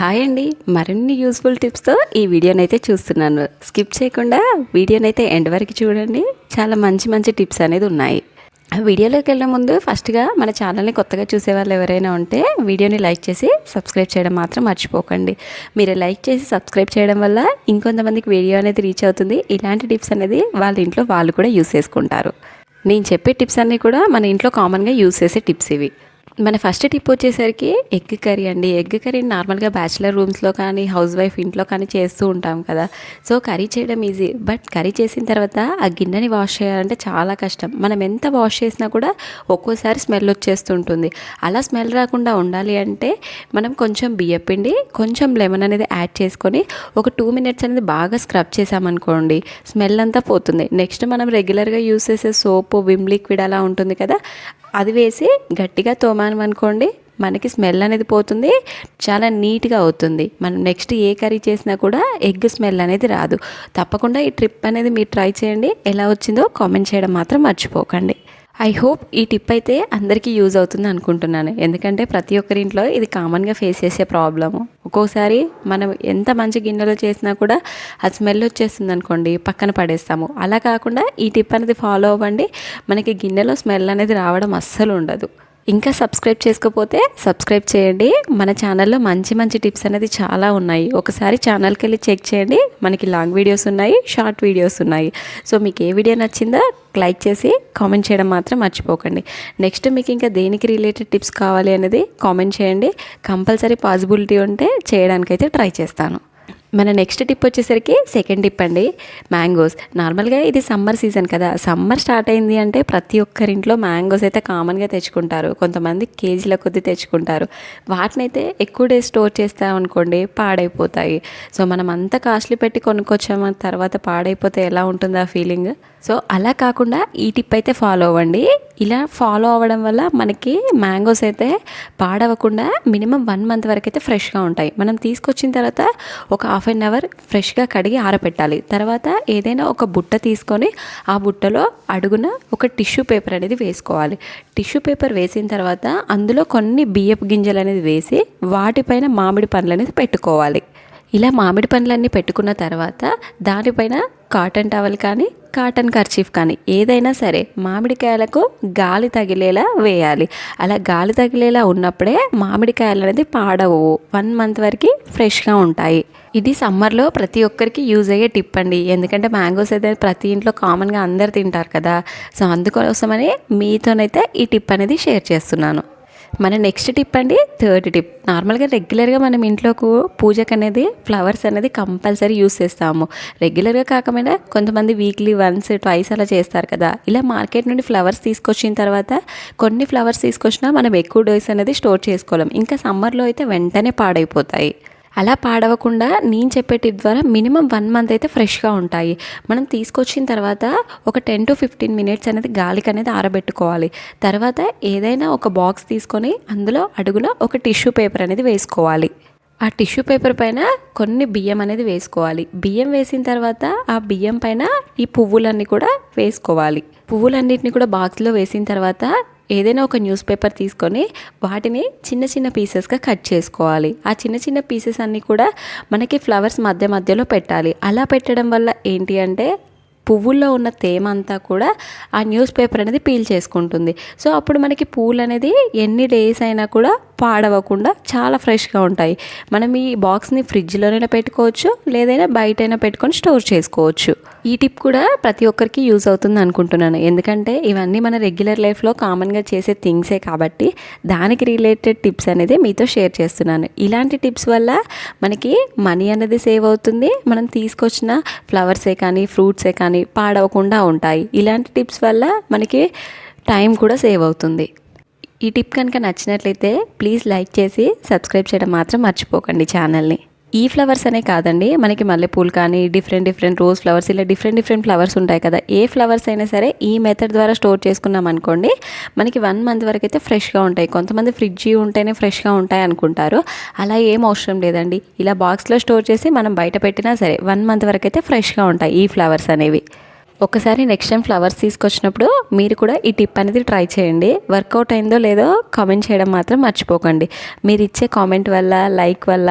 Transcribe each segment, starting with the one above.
Hi అండి. మరిన్ని useful టిప్స్తో ఈ వీడియోనైతే అయితే చూస్తున్నాను. స్కిప్ చేయకుండా వీడియోని అయితే ఎండ్ వరకు చూడండి. చాలా మంచి మంచి టిప్స్ అనేది ఉన్నాయి. ఆ వీడియోలోకి వెళ్ళే ముందు ఫస్ట్గా మన ఛానల్ని కొత్తగా చూసే వాళ్ళు ఎవరైనా ఉంటే వీడియోని లైక్ చేసి సబ్స్క్రైబ్ చేయడం మాత్రం మర్చిపోకండి. మీరు లైక్ చేసి సబ్స్క్రైబ్ చేయడం వల్ల ఇంకొంతమందికి వీడియో అనేది రీచ్ అవుతుంది. ఇలాంటి టిప్స్ అనేది వాళ్ళ ఇంట్లో వాళ్ళు కూడా యూస్ చేసుకుంటారు. నేను చెప్పే టిప్స్ అన్నీ కూడా మన ఇంట్లో కామన్గా యూస్ చేసే టిప్స్ ఇవి. మన ఫస్ట్ టిప్ వచ్చేసరికి ఎగ్ కర్రీ అండి. ఎగ్ కర్రీ నార్మల్గా బ్యాచిలర్ రూమ్స్లో కానీ హౌస్ వైఫ్ ఇంట్లో కానీ చేస్తూ ఉంటాం కదా. సో కర్రీ చేయడం ఈజీ. బట్ కర్రీ చేసిన తర్వాత ఆ గిన్నెని వాష్ చేయాలంటే చాలా కష్టం. మనం ఎంత వాష్ చేసినా కూడా ఒక్కోసారి స్మెల్ వచ్చేస్తుంటుంది. అలా స్మెల్ రాకుండా ఉండాలి అంటే మనం కొంచెం బియ్యం పిండి కొంచెం లెమన్ అనేది యాడ్ చేసుకొని ఒక టూ మినిట్స్ అనేది బాగా స్క్రబ్ చేసామనుకోండి స్మెల్ అంతా పోతుంది. నెక్స్ట్ మనం రెగ్యులర్గా యూస్ చేసే సోపు విమ్ లిక్విడ్ అలా ఉంటుంది కదా అది వేసి గట్టిగా తోమాను అనుకోండి మనకి స్మెల్ అనేది పోతుంది చాలా నీట్గా అవుతుంది. మనం నెక్స్ట్ ఏ కర్రీ చేసినా కూడా ఎగ్ స్మెల్ అనేది రాదు. తప్పకుండా ఈ ట్రిప్ అనేది మీరు ట్రై చేయండి. ఎలా వచ్చిందో కామెంట్ చేయడం మాత్రం మర్చిపోకండి. ఐ హోప్ ఈ టిప్ అయితే అందరికీ యూజ్ అవుతుంది అనుకుంటున్నాను. ఎందుకంటే ప్రతి ఒక్కరి ఇంట్లో ఇది కామన్గా ఫేస్ చేసే ప్రాబ్లము. ఒక్కోసారి మనం ఎంత మంచి గిన్నెలో చేసినా కూడా అది స్మెల్ వచ్చేస్తుంది అనుకోండి పక్కన పడేస్తాము. అలా కాకుండా ఈ టిప్ అనేది ఫాలో అవ్వండి. మనకి గిన్నెలో స్మెల్ అనేది రావడం అస్సలు ఉండదు. ఇంకా సబ్స్క్రైబ్ చేసుకోకపోతే సబ్స్క్రైబ్ చేయండి. మన ఛానల్లో మంచి మంచి టిప్స్ అనేది చాలా ఉన్నాయి. ఒకసారి ఛానల్కి వెళ్ళి చెక్ చేయండి. మనకి లాంగ్ వీడియోస్ ఉన్నాయి షార్ట్ వీడియోస్ ఉన్నాయి. సో మీకు ఏ వీడియో నచ్చిందో లైక్ చేసి కామెంట్ చేయడం మాత్రం మర్చిపోకండి. నెక్స్ట్ మీకు ఇంకా దేనికి రిలేటెడ్ టిప్స్ కావాలి అనేది కామెంట్ చేయండి. కంపల్సరీ పాసిబిలిటీ ఉంటే చేయడానికైతే ట్రై చేస్తాను. మన నెక్స్ట్ టిప్ వచ్చేసరికి సెకండ్ టిప్ అండి మ్యాంగోస్. నార్మల్గా ఇది సమ్మర్ సీజన్ కదా సమ్మర్ స్టార్ట్ అయింది అంటే ప్రతి ఒక్కరింట్లో మ్యాంగోస్ అయితే కామన్గా తెచ్చుకుంటారు. కొంతమంది కేజీల కొద్దీ తెచ్చుకుంటారు. వాటిని అయితే ఎక్కువ డేస్ స్టోర్ చేస్తామనుకోండి పాడైపోతాయి. సో మనం అంత కాస్ట్లీ పెట్టి కొనుక్కొచ్చాము తర్వాత పాడైపోతే ఎలా ఉంటుంది ఆ ఫీలింగ్? సో అలా కాకుండా ఈ టిప్ అయితే ఫాలో అవ్వండి. ఇలా ఫాలో అవ్వడం వల్ల మనకి మ్యాంగోస్ అయితే పాడవకుండా మినిమం వన్ మంత్ వరకు అయితే ఫ్రెష్గా ఉంటాయి. మనం తీసుకొచ్చిన తర్వాత ఒక హాఫ్ అన్ అవర్ ఫ్రెష్గా కడిగి ఆరబెట్టాలి తర్వాత ఏదైనా ఒక బుట్ట తీసుకొని ఆ బుట్టలో అడుగున ఒక టిష్యూ పేపర్ అనేది వేసుకోవాలి. టిష్యూ పేపర్ వేసిన తర్వాత అందులో కొన్ని బియ్యపు గింజలు అనేది వేసి వాటిపైన మామిడి పండ్లు అనేది పెట్టుకోవాలి. ఇలా మామిడి పండ్లన్నీ పెట్టుకున్న తర్వాత దానిపైన కాటన్ టవల్ కానీ కాటన్ కర్చీఫ్ కానీ ఏదైనా సరే మామిడికాయలకు గాలి తగిలేలా వేయాలి. అలా గాలి తగిలేలా ఉన్నప్పుడే మామిడికాయలు అనేది పాడవు. వన్ మంత్ వరకు ఫ్రెష్గా ఉంటాయి. ఇది సమ్మర్లో ప్రతి ఒక్కరికి యూజ్ అయ్యే టిప్ అండి. ఎందుకంటే మ్యాంగోస్ అయితే ప్రతి ఇంట్లో కామన్గా అందరు తింటారు కదా. సో అందుకోసమని మీతోనైతే ఈ టిప్ అనేది షేర్ చేస్తున్నాను. మన నెక్స్ట్ టిప్ అండి థర్డ్ టిప్ నార్మల్గా రెగ్యులర్గా మనం ఇంట్లోకి పూజకు అనేది ఫ్లవర్స్ అనేది కంపల్సరీ యూస్ చేస్తాము. రెగ్యులర్గా కాకపోయినా కొంతమంది వీక్లీ వన్స్ ట్వైస్ అలా చేస్తారు కదా. ఇలా మార్కెట్ నుండి ఫ్లవర్స్ తీసుకొచ్చిన తర్వాత కొన్ని ఫ్లవర్స్ తీసుకొచ్చినా మనం ఎక్కువ డేస్ అనేది స్టోర్ చేసుకోలేం. ఇంకా సమ్మర్లో అయితే వెంటనే పాడైపోతాయి. అలా పాడవకుండా నేను చెప్పే టిప్ ద్వారా మినిమం వన్ మంత్ అయితే ఫ్రెష్గా ఉంటాయి. మనం తీసుకొచ్చిన తర్వాత ఒక టెన్ టు ఫిఫ్టీన్ మినిట్స్ అనేది గాలికి అనేది ఆరబెట్టుకోవాలి. తర్వాత ఏదైనా ఒక బాక్స్ తీసుకొని అందులో అడుగున ఒక టిష్యూ పేపర్ అనేది వేసుకోవాలి. ఆ టిష్యూ పేపర్ పైన కొన్ని బియ్యం అనేది వేసుకోవాలి. బియ్యం వేసిన తర్వాత ఆ బియ్యం పైన ఈ పువ్వులన్నీ కూడా వేసుకోవాలి. పువ్వులన్నింటినీ కూడా బాక్స్లో వేసిన తర్వాత ఏదైనా ఒక న్యూస్ పేపర్ తీసుకొని వాటిని చిన్న చిన్న పీసెస్గా కట్ చేసుకోవాలి. ఆ చిన్న చిన్న పీసెస్ అన్నీ కూడా మనకి ఫ్లవర్స్ మధ్య మధ్యలో పెట్టాలి. అలా పెట్టడం వల్ల ఏంటి అంటే పువ్వుల్లో ఉన్న తేమ అంతా కూడా ఆ న్యూస్ పేపర్ అనేది పీల్ చేసుకుంటుంది. సో అప్పుడు మనకి పూలు అనేది ఎన్ని డేస్ అయినా కూడా పాడవకుండా చాలా ఫ్రెష్గా ఉంటాయి. మనం ఈ బాక్స్ని ఫ్రిడ్జ్లోనైనా పెట్టుకోవచ్చు లేదైనా బయటైనా పెట్టుకొని స్టోర్ చేసుకోవచ్చు. ఈ టిప్ కూడా ప్రతి ఒక్కరికి యూజ్ అవుతుంది అనుకుంటున్నాను. ఎందుకంటే ఇవన్నీ మన రెగ్యులర్ లైఫ్లో కామన్గా చేసే థింగ్సే కాబట్టి దానికి రిలేటెడ్ టిప్స్ అనేది మీతో షేర్ చేస్తున్నాను. ఇలాంటి టిప్స్ వల్ల మనకి మనీ అనేది సేవ్ అవుతుంది. మనం తీసుకొచ్చిన ఫ్లవర్సే కానీ ఫ్రూట్సే కానీ పాడవకుండా ఉంటాయి. ఇలాంటి టిప్స్ వల్ల మనకి టైం కూడా సేవ్ అవుతుంది. ఈ టిప్ కనుక నచ్చినట్లయితే ప్లీజ్ లైక్ చేసి సబ్స్క్రైబ్ చేయడం మాత్రం మర్చిపోకండి ఛానల్ని. ఈ ఫ్లవర్స్ అనే కాదండి మనకి మల్లెపూలు కానీ డిఫరెంట్ డిఫరెంట్ రోజ్ ఫ్లవర్స్ ఇలా డిఫరెంట్ డిఫరెంట్ ఫ్లవర్స్ ఉంటాయి కదా. ఏ ఫ్లవర్స్ అయినా సరే ఈ మెథడ్ ద్వారా స్టోర్ చేసుకున్నాం అనుకోండి మనకి వన్ మంత్ వరకు అయితే ఫ్రెష్గా ఉంటాయి. కొంతమంది ఫ్రిడ్జ్ ఉంటేనే ఫ్రెష్గా ఉంటాయి అనుకుంటారు. అలా ఏం అవసరం లేదండి. ఇలా బాక్స్లో స్టోర్ చేసి మనం బయట పెట్టినా సరే వన్ మంత్ వరకు అయితే ఫ్రెష్గా ఉంటాయి ఈ ఫ్లవర్స్ అనేవి. ఒకసారి నెక్స్ట్ టైం ఫ్లవర్స్ తీసుకొచ్చినప్పుడు మీరు కూడా ఈ టిప్ అనేది ట్రై చేయండి. వర్కౌట్ అయిందో లేదో కామెంట్ చేయడం మాత్రం మర్చిపోకండి. మీరు ఇచ్చే కామెంట్ వల్ల లైక్ వల్ల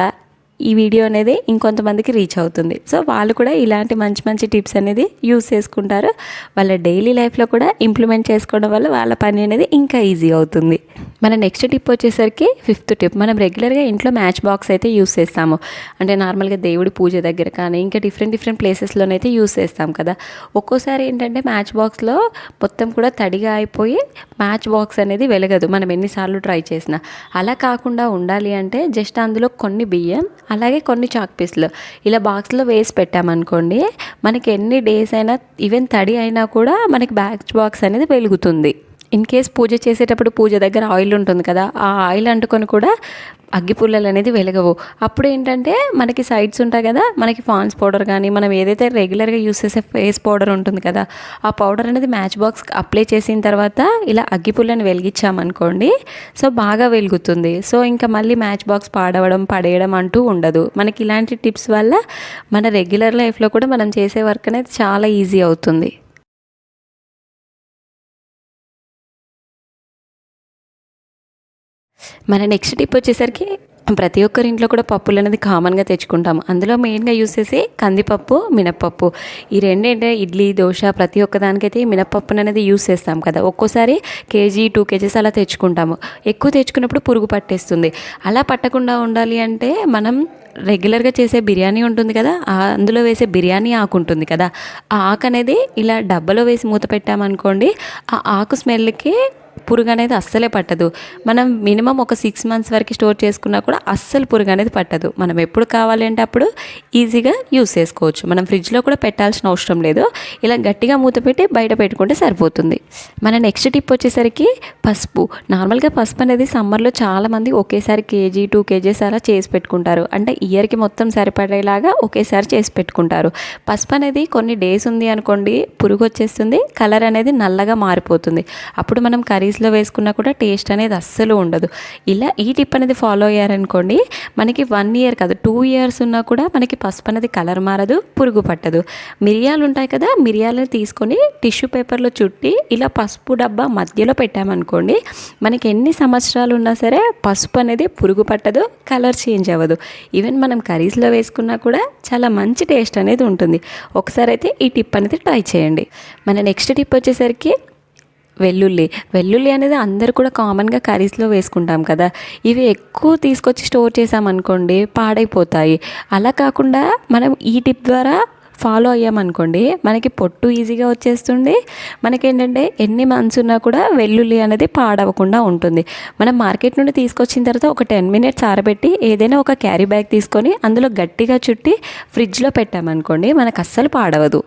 ఈ వీడియో అనేది ఇంకొంతమందికి రీచ్ అవుతుంది. సో వాళ్ళు కూడా ఇలాంటి మంచి మంచి టిప్స్ అనేది యూస్ చేసుకుంటారు. వాళ్ళ డైలీ లైఫ్లో కూడా ఇంప్లిమెంట్ చేసుకోవడం వల్ల వాళ్ళ పని అనేది ఇంకా ఈజీ అవుతుంది. మన నెక్స్ట్ టిప్ వచ్చేసరికి ఫిఫ్త్ టిప్ మనం రెగ్యులర్గా ఇంట్లో మ్యాచ్ బాక్స్ అయితే యూస్ చేస్తాము. అంటే నార్మల్గా దేవుడి పూజ దగ్గర కానీ ఇంకా డిఫరెంట్ డిఫరెంట్ ప్లేసెస్లోనైతే యూస్ చేస్తాం కదా. ఒక్కోసారి ఏంటంటే మ్యాచ్ బాక్స్లో మొత్తం కూడా తడిగా అయిపోయి మ్యాచ్ బాక్స్ అనేది వెలగదు. మనం ఎన్నిసార్లు ట్రై చేసినా. అలా కాకుండా ఉండాలి అంటే జస్ట్ అందులో కొన్ని బియ్యం అలాగే కొన్ని చాక్ పీస్లు ఇలా బాక్స్లో వేసి పెట్టామనుకోండి మనకి ఎన్ని డేస్ అయినా ఈవెన్ తడి అయినా కూడా మనకి బ్యాచ్ బాక్స్ అనేది వెలుగుతుంది. ఇన్ కేస్ పూజ చేసేటప్పుడు పూజ దగ్గర ఆయిల్ ఉంటుంది కదా ఆ ఆయిల్ అంటుకొని కూడా అగ్గిపుల్లలు అనేది వెలగవు. అప్పుడు ఏంటంటే మనకి సైడ్స్ ఉంటాయి కదా మనకి ఫాన్స్ పౌడర్ కానీ మనం ఏదైతే రెగ్యులర్గా యూస్ చేసే ఫేస్ పౌడర్ ఉంటుంది కదా ఆ పౌడర్ అనేది మ్యాచ్ బాక్స్ అప్లై చేసిన తర్వాత ఇలా అగ్గిపుల్లని వెలిగించామనుకోండి సో బాగా వెలుగుతుంది. సో ఇంకా మళ్ళీ మ్యాచ్ బాక్స్ పాడవడం పడేయడం అంటూ ఉండదు. మనకి ఇలాంటి టిప్స్ వల్ల మన రెగ్యులర్ లైఫ్లో కూడా మనం చేసే వర్క్ అనేది చాలా ఈజీ అవుతుంది. మన నెక్స్ట్ టిప్ వచ్చేసరికి ప్రతి ఒక్కరి ఇంట్లో కూడా పప్పులు అనేది కామన్గా తెచ్చుకుంటాం. అందులో మెయిన్గా యూస్ చేసి కందిపప్పు మినప్పప్పు. ఈ రెండేంటే ఇడ్లీ దోశ ప్రతి ఒక్క దానికైతే మినప్పప్పును అనేది యూస్ చేస్తాం కదా. ఒక్కోసారి కేజీ టూ కేజీస్ అలా తెచ్చుకుంటాము. ఎక్కువ తెచ్చుకున్నప్పుడు పురుగు పట్టేస్తుంది. అలా పట్టకుండా ఉండాలి అంటే మనం రెగ్యులర్గా చేసే బిర్యానీ ఉంటుంది కదా అందులో వేసే బిర్యానీ ఆకు ఉంటుంది కదా ఆ ఆకు అనేది ఇలా డబ్బాలో వేసి మూత పెట్టామనుకోండి ఆ ఆకు స్మెల్కి పురుగు అనేది అస్సలే పట్టదు. మనం మినిమం ఒక సిక్స్ మంత్స్ వరకు స్టోర్ చేసుకున్నా కూడా అస్సలు పురుగు అనేది పట్టదు. మనం ఎప్పుడు కావాలి అంటే అప్పుడు ఈజీగా యూస్ చేసుకోవచ్చు. మనం ఫ్రిడ్జ్లో కూడా పెట్టాల్సిన అవసరం లేదు. ఇలా గట్టిగా మూత పెట్టి బయట పెట్టుకుంటే సరిపోతుంది. మన నెక్స్ట్ టిప్ వచ్చేసరికి పసుపు. నార్మల్గా పసుపు అనేది సమ్మర్లో చాలామంది ఒకేసారి కేజీ టూ కేజీస్ అలా చేసి పెట్టుకుంటారు. అంటే ఇయర్కి మొత్తం సరిపడేలాగా ఒకేసారి చేసి పెట్టుకుంటారు. పసుపు అనేది కొన్ని డేస్ ఉంది అనుకోండి పురుగు వచ్చేస్తుంది కలర్ అనేది నల్లగా మారిపోతుంది. అప్పుడు మనం కర్రీస్ రైస్లో వేసుకున్నా కూడా టేస్ట్ అనేది అస్సలు ఉండదు. ఇలా ఈ టిప్ అనేది ఫాలో అయ్యారనుకోండి మనకి వన్ ఇయర్ కాదు టూ ఇయర్స్ ఉన్నా కూడా మనకి పసుపు అనేది కలర్ మారదు పురుగు పట్టదు. మిరియాలు ఉంటాయి కదా మిరియాలను తీసుకొని టిష్యూ పేపర్లో చుట్టి ఇలా పసుపు డబ్బా మధ్యలో పెట్టామనుకోండి మనకి ఎన్ని సంవత్సరాలు ఉన్నా సరే పసుపు అనేది పురుగు పట్టదు కలర్ చేంజ్ అవ్వదు. ఈవెన్ మనం కర్రీస్లో వేసుకున్నా కూడా చాలా మంచి టేస్ట్ అనేది ఉంటుంది. ఒకసారి అయితే ఈ టిప్ అనేది ట్రై చేయండి. మన నెక్స్ట్ టిప్ వచ్చేసరికి వెల్లుల్లి. వెల్లుల్లి అనేది అందరు కూడా కామన్గా కర్రీస్లో వేసుకుంటాం కదా. ఇవి ఎక్కువ తీసుకొచ్చి స్టోర్ చేసామనుకోండి పాడైపోతాయి. అలా కాకుండా మనం ఈ టిప్ ద్వారా ఫాలో అయ్యామనుకోండి మనకి పొట్టు ఈజీగా వచ్చేస్తుంది. మనకేంటంటే ఎన్ని మంత్స్ ఉన్నా కూడా వెల్లుల్లి అనేది పాడవకుండా ఉంటుంది. మనం మార్కెట్ నుండి తీసుకొచ్చిన తర్వాత ఒక టెన్ మినిట్స్ ఆరబెట్టి ఏదైనా ఒక క్యారీ బ్యాగ్ తీసుకొని అందులో గట్టిగా చుట్టి ఫ్రిడ్జ్లో పెట్టామనుకోండి మనకు అస్సలు పాడవదు.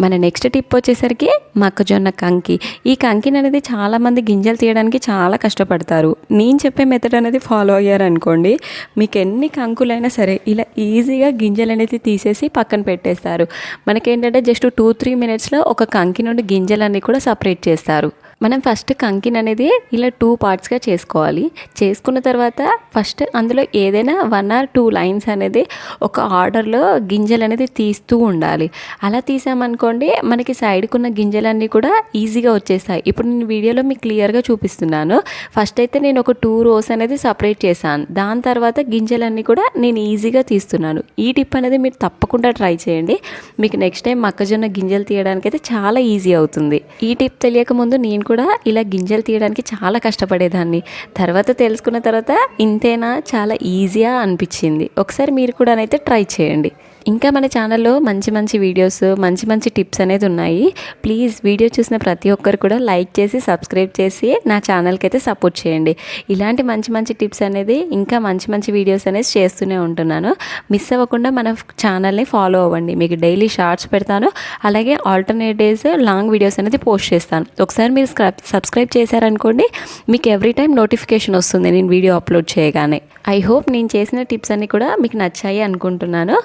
మన నెక్స్ట్ టిప్ వచ్చేసరికి మొక్కజొన్న కంకి. ఈ కంకిని అనేది చాలామంది గింజలు తీయడానికి చాలా కష్టపడతారు. నేను చెప్పే మెథడ్ అనేది ఫాలో అయ్యారనుకోండి మీకు ఎన్ని కంకులైనా సరే ఇలా ఈజీగా గింజలు అనేది తీసేసి పక్కన పెట్టేస్తారు. మనకేంటంటే జస్ట్ టూ త్రీ మినిట్స్లో ఒక కంకి నుండి గింజలన్నీ కూడా సపరేట్ చేస్తారు. మనం ఫస్ట్ కంకిన్ అనేది ఇలా టూ పార్ట్స్గా చేసుకోవాలి. చేసుకున్న తర్వాత ఫస్ట్ అందులో ఏదైనా వన్ ఆర్ టూ లైన్స్ అనేది ఒక ఆర్డర్లో గింజలు అనేది తీస్తూ ఉండాలి. అలా తీసామనుకోండి మనకి సైడ్కి ఉన్న గింజలన్నీ కూడా ఈజీగా వచ్చేస్తాయి. ఇప్పుడు నేను వీడియోలో మీకు క్లియర్గా చూపిస్తున్నాను. ఫస్ట్ అయితే నేను ఒక టూ రోస్ అనేది సపరేట్ చేశాను. దాని తర్వాత గింజలన్నీ కూడా నేను ఈజీగా తీస్తున్నాను. ఈ టిప్ అనేది మీరు తప్పకుండా ట్రై చేయండి. మీకు నెక్స్ట్ టైం మొక్కజొన్న గింజలు తీయడానికి అయితే చాలా ఈజీ అవుతుంది. ఈ టిప్ తెలియక ముందు నేను కూడా ఇలా గింజలు తీయడానికి చాలా కష్టపడేదాన్ని. తర్వాత తెలుసుకున్న తర్వాత ఇంతేనా? చాలా ఈజీగా అనిపించింది. ఒకసారి మీరు కూడా అయితే ట్రై చేయండి. ఇంకా మన ఛానల్లో మంచి మంచి వీడియోస్ మంచి మంచి టిప్స్ అనేది ఉన్నాయి. ప్లీజ్ వీడియో చూసిన ప్రతి ఒక్కరు కూడా లైక్ చేసి సబ్స్క్రైబ్ చేసి నా ఛానల్కి అయితే సపోర్ట్ చేయండి. ఇలాంటి మంచి మంచి టిప్స్ అనేది ఇంకా మంచి మంచి వీడియోస్ అనేది చేస్తూనే ఉంటున్నాను. మిస్ అవ్వకుండా మన ఛానల్ని ఫాలో అవ్వండి. మీకు డైలీ షార్ట్స్ పెడతాను. అలాగే ఆల్టర్నేట్ డేస్ లాంగ్ వీడియోస్ అనేది పోస్ట్ చేస్తాను. ఒకసారి మీరు సబ్స్క్రైబ్ చేశారనుకోండి మీకు ఎవ్రీ టైం నోటిఫికేషన్ వస్తుంది నేను వీడియో అప్లోడ్ చేయగానే. ఐ హోప్ నేను చేసిన టిప్స్ అన్నీ కూడా మీకు నచ్చాయి అనుకుంటున్నాను.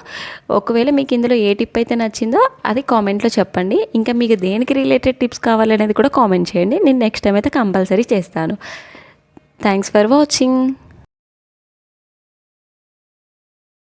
ఒకవేళ మీకు ఇందులో ఏ టిప్ అయితే నచ్చిందో అది కామెంట్లో చెప్పండి. ఇంకా మీకు దేనికి రిలేటెడ్ టిప్స్ కావాలనేది కూడా కామెంట్ చేయండి. నేను నెక్స్ట్ టైం అయితే కంపల్సరీ చేస్తాను. Thanks for watching